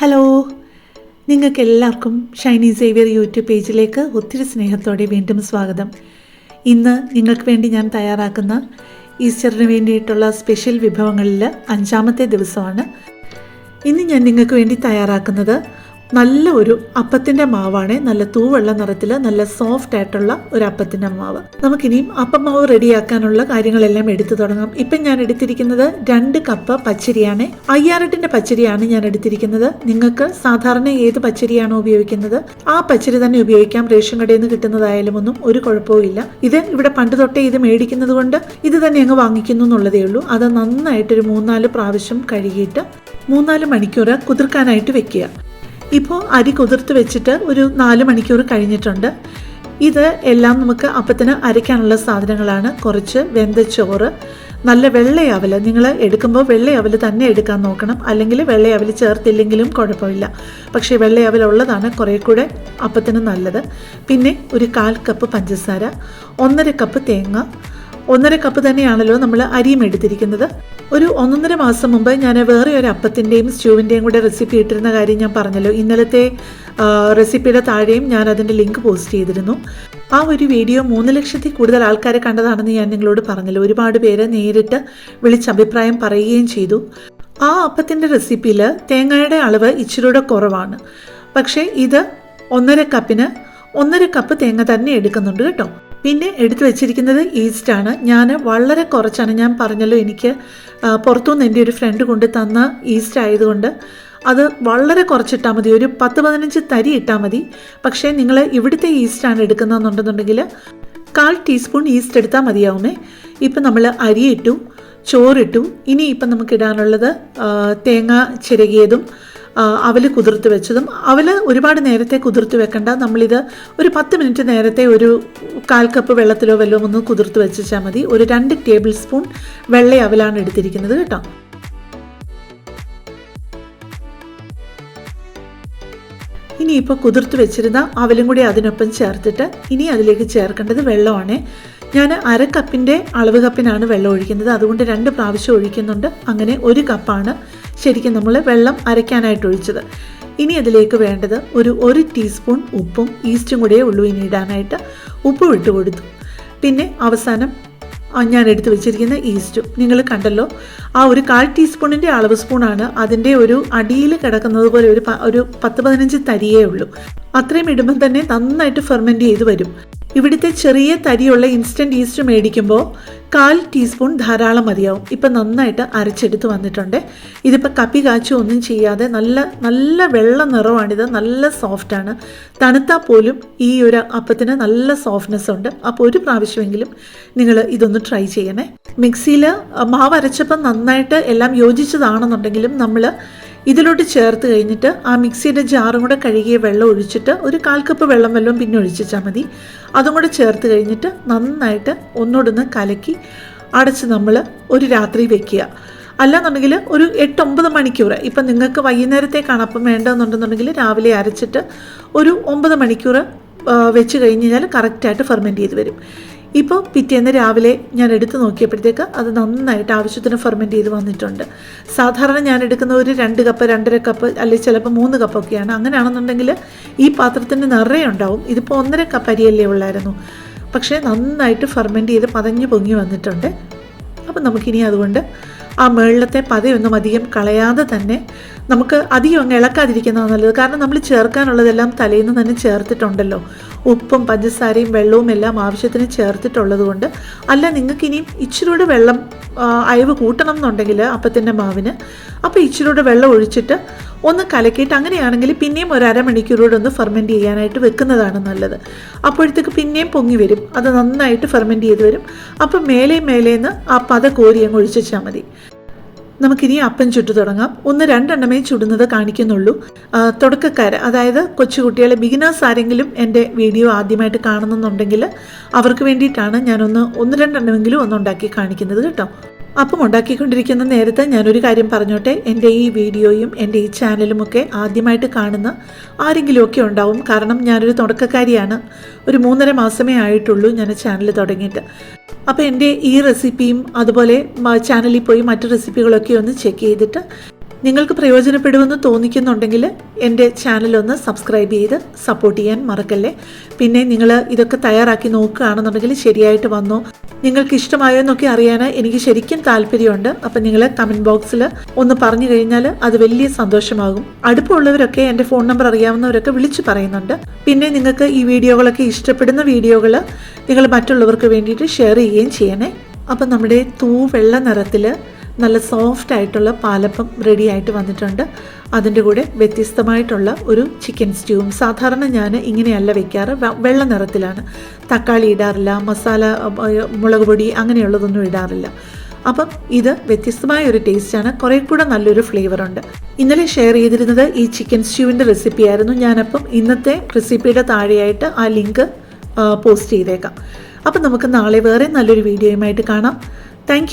Hello നിങ്ങൾക്ക് എല്ലാവർക്കും Shiny Xavier YouTube പേജിലേക്ക് ഒത്തിരി സ്നേഹത്തോടെ വീണ്ടും സ്വാഗതം. ഇന്ന് നിങ്ങൾക്ക് വേണ്ടി ഞാൻ തയ്യാറാക്കുന്ന ഈസ്റ്ററിന് വേണ്ടിയിട്ടുള്ള സ്പെഷ്യൽ വിഭവങ്ങളിൽ അഞ്ചാമത്തെ ദിവസമാണ്. ഇന്ന് ഞാൻ നിങ്ങൾക്ക് വേണ്ടി തയ്യാറാക്കുന്നത് നല്ല ഒരു അപ്പത്തിന്റെ മാവാണ്. നല്ല തൂവെള്ള നിറത്തിൽ നല്ല സോഫ്റ്റ് ആയിട്ടുള്ള ഒരു അപ്പത്തിന്റെ മാവ്. നമുക്കിനിയും അപ്പം മാവ് റെഡിയാക്കാനുള്ള കാര്യങ്ങളെല്ലാം എടുത്തു തുടങ്ങാം. ഇപ്പം ഞാൻ എടുത്തിരിക്കുന്നത് രണ്ട് കപ്പ് പച്ചരിയാണ്. അയ്യാറെട്ടിന്റെ പച്ചരിയാണ് ഞാൻ എടുത്തിരിക്കുന്നത്. നിങ്ങൾക്ക് സാധാരണ ഏത് പച്ചരിയാണോ ഉപയോഗിക്കുന്നത്? ആ പച്ചരി തന്നെ ഉപയോഗിക്കാം. റേഷൻ കടയിൽ നിന്ന് കിട്ടുന്നതായാലും ഒന്നും ഒരു കുഴപ്പവും ഇല്ല. ഇത് ഇവിടെ പണ്ട് തൊട്ടേ ഇത് മേടിക്കുന്നത് കൊണ്ട് ഇത് തന്നെ അങ്ങ് വാങ്ങിക്കുന്നു എന്നുള്ളതേ ഉള്ളൂ. അത് നന്നായിട്ടൊരു മൂന്നാൽ പ്രാവശ്യം കഴുകിയിട്ട് മൂന്നാൽ മണിക്കൂർ കുതിർക്കാനായിട്ട് വെക്കുക. ഇപ്പോൾ അരി കുതിർത്ത് വെച്ചിട്ട് ഒരു നാല് മണിക്കൂർ കഴിഞ്ഞിട്ടുണ്ട്. ഇത് എല്ലാം നമുക്ക് അപ്പത്തിന് അരയ്ക്കാനുള്ള സാധനങ്ങളാണ്. കുറച്ച് വെന്ത ചോറ് നല്ല വെള്ളയാവൽ നിങ്ങൾ എടുക്കുമ്പോൾ വെള്ളയാവൽ തന്നെ എടുക്കാൻ നോക്കണം. അല്ലെങ്കിൽ വെള്ളയാവൽ ചേർത്തില്ലെങ്കിലും കുഴപ്പമില്ല. പക്ഷേ വെള്ളയാവൽ ഉള്ളതാണ് കുറേ കൂടെ അപ്പത്തിന് നല്ലത്. പിന്നെ ഒരു കാൽ കപ്പ് പഞ്ചസാര ഒന്നര കപ്പ് തേങ്ങ. ഒന്നര കപ്പ് തന്നെയാണല്ലോ നമ്മൾ അരിയും എടുത്തിരിക്കുന്നത്. ഒരു ഒന്നൊന്നര മാസം മുമ്പ് ഞാൻ വേറെ ഒരു അപ്പത്തിന്റെയും സ്റ്റൂവിന്റെയും കൂടെ റെസിപ്പി ഇട്ടിരുന്ന കാര്യം ഞാൻ പറഞ്ഞല്ലോ. ഇന്നലത്തെ റെസിപ്പിയുടെ താഴെയും ഞാൻ അതിന്റെ ലിങ്ക് പോസ്റ്റ് ചെയ്തിരുന്നു. ആ ഒരു വീഡിയോ മൂന്ന് ലക്ഷത്തിൽ കൂടുതൽ ആൾക്കാരെ കണ്ടതാണെന്ന് ഞാൻ നിങ്ങളോട് പറഞ്ഞല്ലോ. ഒരുപാട് പേരെ നേരിട്ട് വിളിച്ച് അഭിപ്രായം പറയുകയും ചെയ്തു. ആ അപ്പത്തിന്റെ റെസിപ്പിയിൽ തേങ്ങയുടെ അളവ് ഇച്ചിരിയുടെ കുറവാണ്. പക്ഷേ ഇത് ഒന്നര കപ്പിന് ഒന്നര കപ്പ് തേങ്ങ തന്നെ എടുക്കുന്നുണ്ട് കേട്ടോ. പിന്നെ എടുത്തു വെച്ചിരിക്കുന്നത് ഈസ്റ്റ് ആണ്. ഞാൻ വളരെ കുറച്ചാണ്. ഞാൻ പറഞ്ഞല്ലോ എനിക്ക് പുറത്തുനിന്ന് എന്റെ ഒരു ഫ്രണ്ട് കൊണ്ട് തന്ന ഈസ്റ്റ് ആയതുകൊണ്ട് അത് വളരെ കുറച്ചിട്ടാൽ മതി. ഒരു പത്ത് പതിനഞ്ച് തരി ഇട്ടാൽ മതി. പക്ഷേ നിങ്ങൾ ഇവിടുത്തെ ഈസ്റ്റാണ് എടുക്കുന്നതെന്നുണ്ടെന്നുണ്ടെങ്കിൽ കാൽ ടീസ്പൂൺ ഈസ്റ്റ് എടുത്താൽ മതിയാവുമേ ഇപ്പം നമ്മൾ അരിയിട്ടു ചോറിട്ടു. ഇനി ഇപ്പം നമുക്ക് ഇടാനുള്ളത് തേങ്ങ ചിരകിയതും ആ, അവൽ കുതിർത്ത് വെച്ചതും അവൽ ഒരുപാട് നേരത്തെ കുതിർത്ത് വെക്കണ്ട. നമ്മളിത് ഒരു പത്ത് മിനിറ്റ് നേരത്തെ ഒരു കാൽ കപ്പ് വെള്ളത്തിലോ വല്ലതും ഒന്ന് കുതിർത്ത് വെച്ചാൽ മതി. ഒരു രണ്ട് ടേബിൾ സ്പൂൺ വെള്ള അവലാണ് എടുത്തിരിക്കുന്നത് കേട്ടോ. ഇനി ഇനിയിപ്പോൾ കുതിർത്ത് വെച്ചിരുന്ന അവലും കൂടി അതിനൊപ്പം ചേർത്തിട്ട് ഇനി അതിലേക്ക് ചേർക്കേണ്ടത് വെള്ളമാണ്. ഞാൻ അര കപ്പിന്റെ അളവ് കപ്പിനാണ് വെള്ളം ഒഴിക്കുന്നത്. അതുകൊണ്ട് രണ്ട് പ്രാവശ്യം ഒഴിക്കുന്നുണ്ട്. അങ്ങനെ ഒരു കപ്പാണ് ശരിക്കും നമ്മൾ വെള്ളം അരയ്ക്കാനായിട്ട് ഒഴിച്ചത്. ഇനി അതിലേക്ക് വേണ്ടത് ഒരു ഒരു ടീസ്പൂൺ ഉപ്പും ഈസ്റ്റും കൂടിയേ ഉള്ളൂ ഇനി ഇടാനായിട്ട്. ഉപ്പ് ഇട്ട് കൊടുത്തു. പിന്നെ അവസാനം ഞാൻ എടുത്തു വെച്ചിരിക്കുന്ന ഈസ്റ്റും. നിങ്ങൾ കണ്ടല്ലോ ആ ഒരു കാൽ ടീസ്പൂണിന്റെ അളവ് സ്പൂണാണ് അതിന്റെ ഒരു അടിയിൽ കിടക്കുന്നത് പോലെ ഒരു ഒരു പത്ത് പതിനഞ്ച് തരിയേ ഉള്ളൂ. അത്രയും ഇടുമ്പം തന്നെ നന്നായിട്ട് ഫെർമെന്റ് ചെയ്ത് വരും. ഇവിടുത്തെ ചെറിയ തരിയുള്ള ഇൻസ്റ്റന്റ് ഈസ്റ്റ് മേടിക്കുമ്പോൾ കാൽ ടീസ്പൂൺ ധാരാളം മതിയാവും. ഇപ്പം നന്നായിട്ട് അരച്ചെടുത്ത് വന്നിട്ടുണ്ട്. ഇതിപ്പോൾ കപ്പി കാച്ചും ഒന്നും ചെയ്യാതെ നല്ല നല്ല വെള്ള നിറമാണിത്. നല്ല സോഫ്റ്റാണ് തണുത്താൽ പോലും ഈ ഒരു അപ്പത്തിന് നല്ല സോഫ്റ്റ്നെസ് ഉണ്ട്. അപ്പോൾ ഒരു പ്രാവശ്യമെങ്കിലും നിങ്ങൾ ഇതൊന്ന് ട്രൈ ചെയ്യണേ. മിക്സിയിൽ മാവ് അരച്ചപ്പം നന്നായിട്ട് എല്ലാം യോജിച്ചതാണെന്നുണ്ടെങ്കിലും നമ്മൾ ഇതിലോട്ട് ചേർത്ത് കഴിഞ്ഞിട്ട് ആ മിക്സിയുടെ ജാറും കൂടെ കഴുകിയ വെള്ളം ഒഴിച്ചിട്ട് ഒരു കാൽ കപ്പ് വെള്ളം വല്ലതും പിന്നെ ഒഴിച്ചാൽ മതി. അതും കൂടെ ചേർത്ത് കഴിഞ്ഞിട്ട് നന്നായിട്ട് ഒന്നോടൊന്ന് കലക്കി അടച്ച് നമ്മൾ ഒരു രാത്രി വെക്കുക. അല്ലാന്നുണ്ടെങ്കിൽ ഒരു എട്ടൊമ്പത് മണിക്കൂർ ഇപ്പം നിങ്ങൾക്ക് വൈകുന്നേരത്തേക്കാണ് അപ്പം വേണ്ടതെന്നുണ്ടെന്നുണ്ടെങ്കിൽ രാവിലെ അരച്ചിട്ട് ഒരു ഒമ്പത് മണിക്കൂർ വെച്ച് കഴിഞ്ഞ് കഴിഞ്ഞാൽ കറക്റ്റായിട്ട് ഫെർമെന്റ് ചെയ്ത് വരും. ഇപ്പോൾ പിറ്റേന്ന് രാവിലെ ഞാൻ എടുത്തു നോക്കിയപ്പോഴത്തേക്ക് അത് നന്നായിട്ട് ആവശ്യത്തിന് ഫെർമെന്റ് ചെയ്ത് വന്നിട്ടുണ്ട്. സാധാരണ ഞാൻ എടുക്കുന്ന ഒരു രണ്ട് കപ്പ് രണ്ടര കപ്പ് അല്ലെങ്കിൽ ചിലപ്പോൾ മൂന്ന് കപ്പൊക്കെയാണ് അങ്ങനെയാണെന്നുണ്ടെങ്കിൽ ഈ പാത്രത്തിന് നിറയെ ഉണ്ടാവും. ഇതിപ്പോൾ ഒന്നര കപ്പ് അരിയല്ലേ ഉള്ളായിരുന്നു. പക്ഷേ നന്നായിട്ട് ഫെർമെന്റ് ചെയ്ത് പതഞ്ഞു പൊങ്ങി വന്നിട്ടുണ്ട്. അപ്പം നമുക്കിനി അതുകൊണ്ട് ആ മേളിലത്തെ പതയൊന്നും അധികം കളയാതെ തന്നെ നമുക്ക് അധികം അങ്ങ് ഇളക്കാതിരിക്കുന്നതാണ് നല്ലത്. കാരണം നമ്മൾ ചേർക്കാനുള്ളതെല്ലാം തലേന്ന് തന്നെ ചേർത്തിട്ടുണ്ടല്ലോ. ഉപ്പും പഞ്ചസാരയും വെള്ളവും എല്ലാം ആവശ്യത്തിന് ചേർത്തിട്ടുള്ളത് കൊണ്ട് അല്ല നിങ്ങൾക്ക് ഇനിയും ഇച്ചിരൂടെ വെള്ളം അയവ് കൂട്ടണം എന്നുണ്ടെങ്കിൽ അപ്പത്തിന്റെ മാവിന്. അപ്പോൾ ഇച്ചിരിയുടെ വെള്ളം ഒഴിച്ചിട്ട് ഒന്ന് കലക്കിയിട്ട് അങ്ങനെയാണെങ്കിൽ പിന്നെയും ഒരു അരമണിക്കൂറോടെ ഒന്ന് ഫെർമെന്റ് ചെയ്യാനായിട്ട് വെക്കുന്നതാണ് നല്ലത്. അപ്പോഴത്തേക്ക് പിന്നെയും പൊങ്ങി വരും. അത് നന്നായിട്ട് ഫെർമെന്റ് ചെയ്ത് വരും. അപ്പം മേലെ മേലേന്ന് ആ പത കോരി അങ്ങ് ഒഴിച്ചാൽ മതി. നമുക്കിനി അപ്പം ചുട്ടു തുടങ്ങാം. ഒന്ന് രണ്ടെണ്ണമേ ചുടുന്നത് കാണിക്കുന്നുള്ളൂ. തുടക്കക്കാർ അതായത് കൊച്ചുകുട്ടികളെ ബിഗിനേഴ്സ് ആരെങ്കിലും എന്റെ വീഡിയോ ആദ്യമായിട്ട് കാണുന്നുണ്ടെങ്കിൽ അവർക്ക് വേണ്ടിയിട്ടാണ് ഞാനൊന്ന് ഒന്ന് രണ്ടെണ്ണമെങ്കിലും ഒന്ന് ഉണ്ടാക്കി കാണിക്കുന്നത് കേട്ടോ. അപ്പം ഉണ്ടാക്കിക്കൊണ്ടിരിക്കുന്ന നേരത്തെ ഞാനൊരു കാര്യം പറഞ്ഞോട്ടെ. എന്റെ ഈ വീഡിയോയും എന്റെ ഈ ചാനലുമൊക്കെ ആദ്യമായിട്ട് കാണുന്ന ആരെങ്കിലുമൊക്കെ ഉണ്ടാവും. കാരണം ഞാനൊരു തുടക്കക്കാരിയാണ്. ഒരു മൂന്നര മാസമേ ആയിട്ടുള്ളൂ ഞാൻ ചാനൽ തുടങ്ങിയിട്ട്. അപ്പോൾ എന്റെ ഈ റെസിപ്പിയും അതുപോലെ ചാനലിൽ പോയി മറ്റു റെസിപ്പികളൊക്കെ ഒന്ന് ചെക്ക് ചെയ്തിട്ട് നിങ്ങൾക്ക് പ്രയോജനപ്പെടുമെന്ന് തോന്നിക്കുന്നുണ്ടെങ്കിൽ എന്റെ ചാനലൊന്ന് സബ്സ്ക്രൈബ് ചെയ്ത് സപ്പോർട്ട് ചെയ്യാൻ മറക്കല്ലേ? പിന്നെ നിങ്ങൾ ഇതൊക്കെ തയ്യാറാക്കി നോക്കുകയാണെന്നുണ്ടെങ്കിൽ ശരിയായിട്ട് വന്നോ. നിങ്ങൾക്ക് ഇഷ്ടമായോ എന്നൊക്കെ അറിയാൻ എനിക്ക് ശരിക്കും താല്പര്യമുണ്ട്. അപ്പം നിങ്ങൾ കമന്റ് ബോക്സിൽ ഒന്ന് പറഞ്ഞു കഴിഞ്ഞാൽ അത് വലിയ സന്തോഷമാകും. അടുപ്പമുള്ളവരൊക്കെ എന്റെ ഫോൺ നമ്പർ അറിയാവുന്നവരൊക്കെ വിളിച്ചു പറയുന്നുണ്ട്. പിന്നെ നിങ്ങൾക്ക് ഈ വീഡിയോകളൊക്കെ ഇഷ്ടപ്പെടുന്ന വീഡിയോകൾ നിങ്ങൾ മറ്റുള്ളവർക്ക് വേണ്ടിയിട്ട് ഷെയർ ചെയ്യുകയും ചെയ്യണേ. അപ്പം നമ്മുടെ തൂ വെള്ള നിറത്തിൽ നല്ല സോഫ്റ്റ് ആയിട്ടുള്ള പാലപ്പം റെഡി ആയിട്ട് വന്നിട്ടുണ്ട്. അതിന്റെ കൂടെ വ്യത്യസ്തമായിട്ടുള്ള ഒരു ചിക്കൻ സ്റ്റ്യൂവും സാധാരണ ഞാൻ ഇങ്ങനെയല്ല വെക്കാറ്. വെള്ള നിറത്തിലാണ്. തക്കാളി ഇടാറില്ല മസാല മുളക് പൊടി അങ്ങനെയുള്ളതൊന്നും ഇടാറില്ല. അപ്പം ഇത് വ്യത്യസ്തമായ ഒരു ടേസ്റ്റാണ് കുറേ കൂടെ നല്ലൊരു ഫ്ലേവറുണ്ട് ഇന്നലെ ഷെയർ ചെയ്തിരുന്നത് ഈ ചിക്കൻ സ്റ്റ്യൂവിന്റെ റെസിപ്പി ആയിരുന്നു. ഞാനപ്പം ഇന്നത്തെ റെസിപ്പിയുടെ താഴെയായിട്ട് ആ ലിങ്ക് പോസ്റ്റ് ചെയ്തേക്കാം. അപ്പം നമുക്ക് നാളെ വേറെ നല്ലൊരു വീഡിയോയുമായിട്ട് കാണാം. താങ്ക്